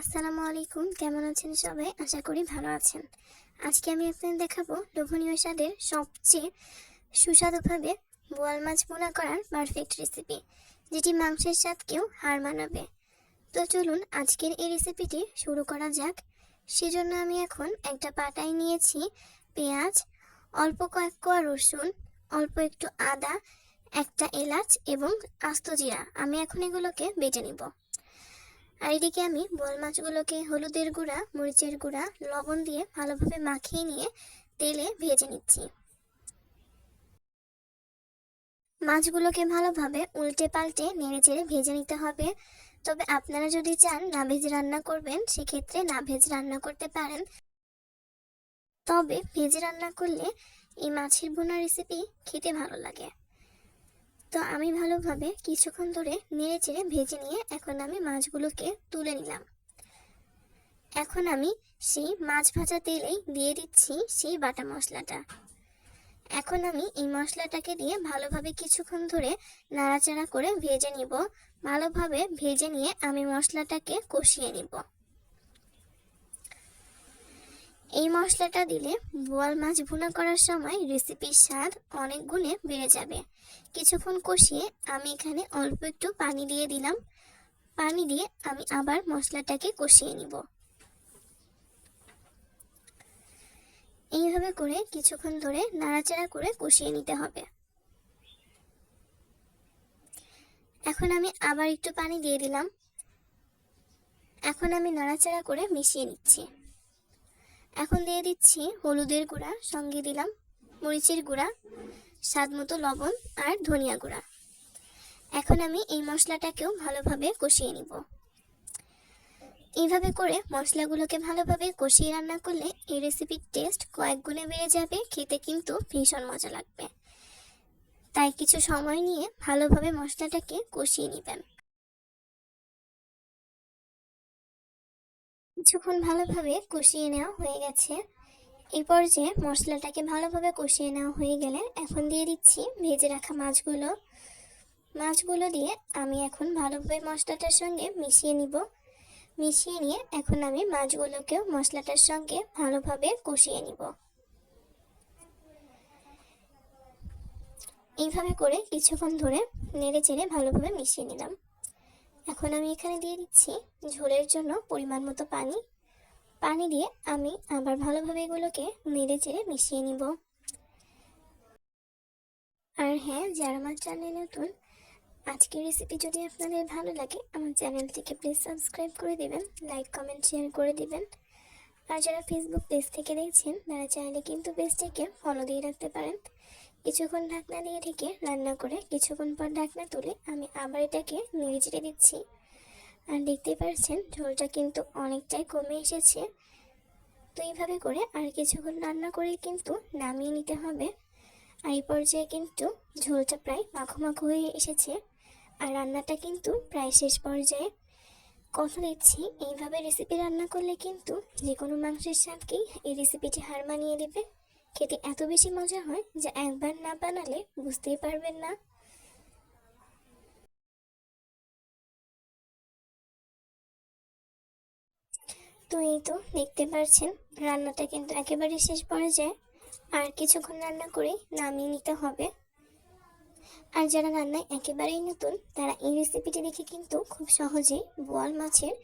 আসসালামু আলাইকুম। কেমন আছেন সবাই? আশা করি ভালো আছেন। আজকে আমি আপনাদের দেখাবো লোভনীয় স্বাদের সবচেয়ে সুস্বাদুভাবে বোয়াল মাছ ভুনা করার পারফেক্ট রেসিপি যেটি মাংসের স্বাদকেও হার মানাবে। তো চলুন আজকের এই রেসিপিটি শুরু করা যাক। সেজন্য আমি এখন একটা পাটায় নিয়েছি পেঁয়াজ, অল্প কয়েক কোয়া রসুন, অল্প একটু আদা, একটা এলাচ এবং আস্ত জিরা। আমি এখন এগুলোকে বেটে নিব। আর এদিকে আমি বোয়াল মাছগুলোকে হলুদের গুঁড়া, মরিচের গুঁড়া, লবণ দিয়ে ভালোভাবে মাখিয়ে নিয়ে তেলে ভেজে নিচ্ছি। মাছগুলোকে ভালোভাবে উল্টে পাল্টে নেড়ে চেড়ে ভেজে নিতে হবে। তবে আপনারা যদি চান না ভেজ রান্না করবেন, সেক্ষেত্রে না ভেজ রান্না করতে পারেন। তবে ভেজে রান্না করলে এই মাছের বোনা রেসিপি খেতে ভালো লাগে। আমি ভালোভাবে কিছুক্ষণ ধরে নেড়ে চেড়ে ভেজে নিয়ে এখন আমি মাছগুলোকে তুলে নিলাম। এখন আমি সেই মাছ ভাজা তেলেই দিয়ে দিচ্ছি সেই বাটা মশলাটা। এখন আমি এই মশলাটাকে দিয়ে ভালোভাবে কিছুক্ষণ ধরে নাড়াচাড়া করে ভেজে নিব। ভালোভাবে ভেজে নিয়ে আমি মশলাটাকে কষিয়ে নিব। এই মশলাটা দিলে বোয়াল মাছ ভুনা করার সময় রেসিপির স্বাদ অনেক গুণে বেড়ে যাবে। কিছুক্ষণ কষিয়ে আমি এখানে অল্প একটু পানি দিয়ে দিলাম। পানি দিয়ে আমি আবার মশলাটাকে কষিয়ে নিব। এইভাবে করে কিছুক্ষণ ধরে নাড়াচাড়া করে কষিয়ে নিতে হবে। এখন আমি আবার একটু পানি দিয়ে দিলাম। এখন আমি নাড়াচাড়া করে মিশিয়ে নিচ্ছি। এখন দিয়ে দিচ্ছি হলুদের গুঁড়া, সঙ্গে দিলাম মরিচের গুঁড়া, স্বাদ মতো লবণ আর ধনিয়া গুঁড়া। এখন আমি এই মশলাটাকেও ভালোভাবে কষিয়ে নিব। এইভাবে করে মশলাগুলোকে ভালোভাবে কষিয়ে রান্না করলে এই রেসিপির টেস্ট কয়েক গুণে বেড়ে যাবে, খেতে কিন্তু ভীষণ মজা লাগবে। তাই কিছু সময় নিয়ে ভালোভাবে মশলাটাকে কষিয়ে নেবেন। কিছুক্ষণ ভালোভাবে কষিয়ে নেওয়া হয়ে গেছে। এই পর্যায়ে মশলাটাকে ভালোভাবে কষিয়ে নেওয়া হয়ে গেলে এখন দিয়ে দিচ্ছি ভেজে রাখা মাছগুলো। মাছগুলো দিয়ে আমি এখন ভালোভাবে মশলাটার সঙ্গে মিশিয়ে নিব। মিশিয়ে নিয়ে এখন আমি মাছগুলোকেও মশলাটার সঙ্গে ভালোভাবে কষিয়ে নিব। এইভাবে করে কিছুক্ষণ ধরে নেড়ে চেড়ে ভালোভাবে মিশিয়ে নিলাম। এখন আমি এখানে দিয়ে দিচ্ছি ঝোলের জন্য পরিমাণ মতো পানি। পানি দিয়ে আমি আবার ভালোভাবে এগুলোকে নেড়ে চেড়ে মিশিয়ে নিব। আর হ্যাঁ যারা আমার চ্যানেল নতুন, আজকের রেসিপি যদি আপনাদের ভালো লাগে, আমার চ্যানেলটিকে প্লিজ সাবস্ক্রাইব করে দেবেন লাইক কমেন্ট শেয়ার করে দেবেন। আর যারা ফেসবুক পেজ থেকে দেখছেন, তারা চাইলে কিন্তু পেজটিকে ফলো দিয়ে রাখতে পারেন। কিছুক্ষণ ঢাকনা দিয়ে ঢেকে রান্না করে কিছুক্ষণ পর ঢাকনা তুলে আমি আবার এটাকে নেড়ে চেড়ে দিচ্ছি। আর দেখতে পাচ্ছেন ঝোলটা কিন্তু অনেকটাই কমে এসেছে। তো এইভাবে করে আর কিছুক্ষণ রান্না করে কিন্তু নামিয়ে নিতে হবে। আর এই পর্যায়ে কিন্তু ঝোলটা প্রায় মাখো মাখো হয়ে এসেছে। আর রান্নাটা কিন্তু প্রায় শেষ পর্যায়ে। কথা দিচ্ছি, এইভাবে রেসিপি রান্না করলে কিন্তু যে কোনো মাংসের স্বাদকেই এই রেসিপিটি হার মানিয়ে দেবে। খেতে এত বেশি মজা হয় যে একবার না বানালে বুঝতেই পারবেন না। তো এই তো দেখতে পাচ্ছেন রান্নাটা কিন্তু একেবারে শেষ পর্যায়ে। আর কিছুক্ষণ রান্না করে নামিয়ে নিতে হবে। আর যারা রান্নায় একেবারেই নতুন, তারা এই রেসিপিটি দেখে কিন্তু খুব সহজেই বোয়াল মাছের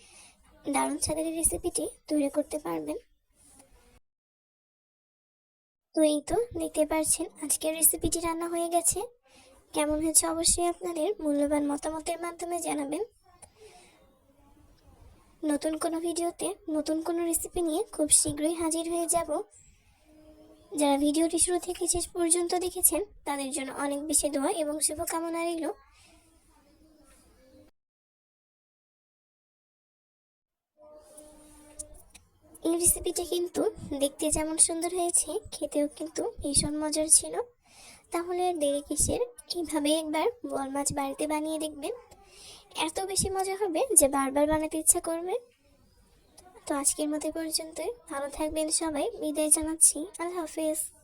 দারুণ ছাদের রেসিপিটি তৈরি করতে পারবেন। তো এই তো দেখতে পাচ্ছেন আজকের রেসিপিটি রান্না হয়ে গেছে। কেমন হয়েছে অবশ্যই আপনাদের মূল্যবান মতামতের মাধ্যমে জানাবেন। নতুন কোনো ভিডিওতে নতুন কোনো রেসিপি নিয়ে খুব শীঘ্রই হাজির হয়ে যাব। যারা ভিডিওটি শুরু থেকে শেষ পর্যন্ত দেখেছেন, তাদের জন্য অনেক বেশি দোয়া এবং শুভকামনা রইল। এই রেসিপিটা কিন্তু দেখতে যেমন সুন্দর হয়েছে, খেতেও কিন্তু ভীষণ মজার ছিল। তাহলে আর দেরি কিসের? এইভাবে একবার বল মাছ বাড়িতে বানিয়ে দেখবেন। এত বেশি মজা হবে যে বারবার বানাতে ইচ্ছা করবে। তো আজকের মতো পর্যন্ত ভালো থাকবেন সবাই। বিদায় জানাচ্ছি। আল্লাহ হাফেজ।